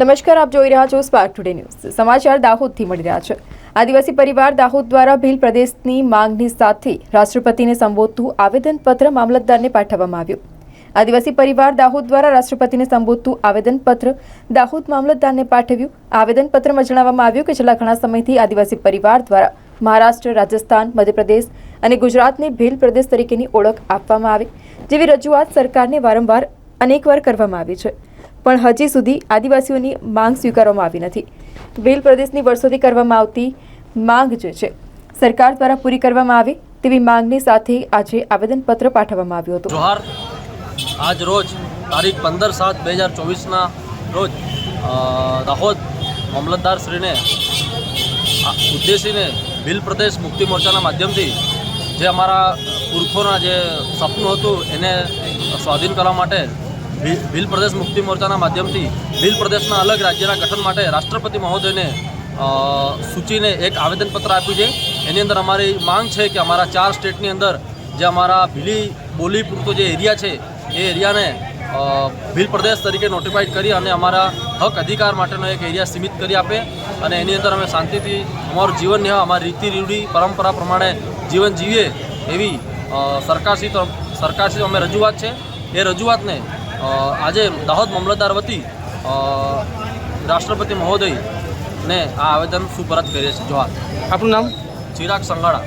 નમસ્કાર, આપ જોઈ રહ્યા છો સ્પાર્ક ટુડે ન્યૂઝ સમાચાર દાહોદથી મળી રહ્યા છે. આદિવાસી પરિવાર દાહોદ દ્વારા ભીલ પ્રદેશની માંગની સાથે રાષ્ટ્રપતિને સંબોધતું આવેદનપત્ર મામલતદારને પાઠવવામાં આવ્યું. આદિવાસી પરિવાર દાહોદ દ્વારા રાષ્ટ્રપતિને સંબોધતું આવેદનપત્ર દાહોદ મામલતદારને પાઠવ્યું. આવેદનપત્રમાં જણાવવામાં આવ્યું કે છેલ્લા ઘણા સમયથી આદિવાસી પરિવાર દ્વારા મહારાષ્ટ્ર, રાજસ્થાન, મધ્યપ્રદેશ અને ગુજરાતને ભીલ પ્રદેશ તરીકેની ઓળખ આપવામાં આવે, જેવી રજૂઆત સરકારને વારંવાર અનેકવાર કરવામાં આવી છે. પણ હજી સુધી આદિવાસીઓની માંગ સ્વીકારવામાં આવી નથી. વેલ પ્રદેશની વર્ષોથી કરવામાં આવતી માંગ જે છે, સરકાર દ્વારા પૂરી કરવામાં આવે તેવી માંગની સાથે આજે આવેદનપત્ર પાઠવવામાં આવ્યું હતું. જોહાર, આજ રોજ તારીખ પંદર સાત બે હજાર ચોવીસના રોજ દાહોદ મામલતદારશ્રીને ઉદ્દેશીને ભીલ પ્રદેશ મુક્તિ મોરચાના માધ્યમથી જે અમારા પુરખોના જે સપનું હતું એને સ્વાધીન કરવા માટે ભીલ પ્રદેશ મુક્તિ મોરચાના માધ્યમથી ભીલ પ્રદેશના અલગ રાજ્યના ગઠન માટે રાષ્ટ્રપતિ મહોદયને સૂચિને એક આવેદનપત્ર આપ્યું છે. એની અંદર અમારી માંગ છે કે અમારા ચાર સ્ટેટની અંદર જે અમારા ભીલી બોલી પૂરતો જે એરિયા છે, એ એરિયાને ભીલ પ્રદેશ તરીકે નોટિફાઈડ કરી અને અમારા હક અધિકાર માટેનો એક એરિયા સીમિત કરી આપે અને એની અંદર અમે શાંતિથી અમારું જીવન નિર્વાહ અમારી રીતિ રીઢી પરંપરા પ્રમાણે જીવન જીવીએ એવી સરકારશ્રી સરકારશ્રી અમે રજૂઆત છે. એ રજૂઆતને આજે દાહોદ મામલતદાર વતી રાષ્ટ્રપતિ રાષ્ટ્રપતિ મહોદયને આ આવેદન સુપરત કરીએ છીએ. જોહાર આપનું નામ? ચિરાગ સંઘાડા